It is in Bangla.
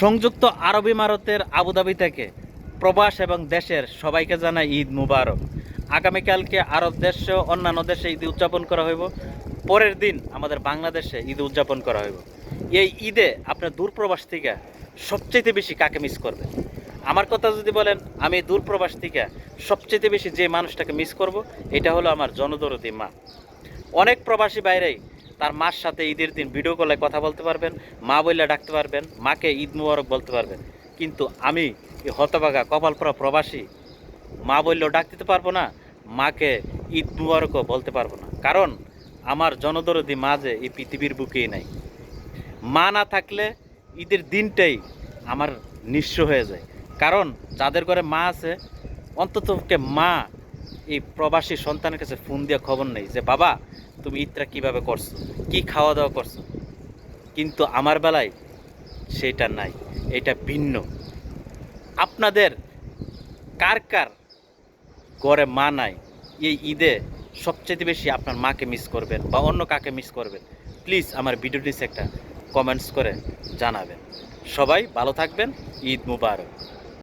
সংযুক্ত আরব ইমারতের আবুধাবি থেকে প্রবাস এবং দেশের সবাইকে জানাই ঈদ মুবারক। আগামীকালকে আরব দেশ অন্যান্য দেশে ঈদ উদযাপন করা হইব। পরের দিন আমাদের বাংলাদেশে ঈদ উদযাপন করা হইব। এই ঈদে আপনার দূরপ্রবাস থেকে সবচেয়ে বেশি কাকে মিস করবে আমার কথা যদি বলেন, আমি দূরপ্রবাস থেকে সবচেয়ে বেশি যে মানুষটাকে মিস করব, এটা হলো আমার জনদরদি মা। অনেক প্রবাসী বাইরেই তার মার সাথে ঈদের দিন ভিডিও কলে কথা বলতে পারবেন, মা বললে ডাকতে পারবেন, মাকে ঈদ মুবারক বলতে পারবেন। কিন্তু আমি হতবাগা কপালপরা প্রবাসী, মা বললেও ডাক দিতে পারব না, মাকে ঈদ মুবারকও বলতে পারব না। কারণ আমার জনদরদি মা যে এই পৃথিবীর বুকেই নাই। মা না থাকলে ঈদের দিনটাই আমার নিঃস্ব হয়ে যায়। কারণ যাদের ঘরে মা আছে অন্তত মা এই প্রবাসী সন্তানের কাছে ফোন দিয়ে খবর নেই যে, বাবা তুমি ঈদটা কীভাবে করছ? কি খাওয়া দাওয়া করছ? কিন্তু আমার বেলায় সেটা নাই, এটা ভিন্ন। আপনাদের কার কার ঘরে মা নাই, এই ঈদে সবচেয়ে বেশি আপনার মাকে মিস করবেন বা অন্য কাকে মিস করবেন? প্লিজ আমার ভিডিওটি একটা কমেন্টস করে জানাবেন। সবাই ভালো থাকবেন, ঈদ মুবারক।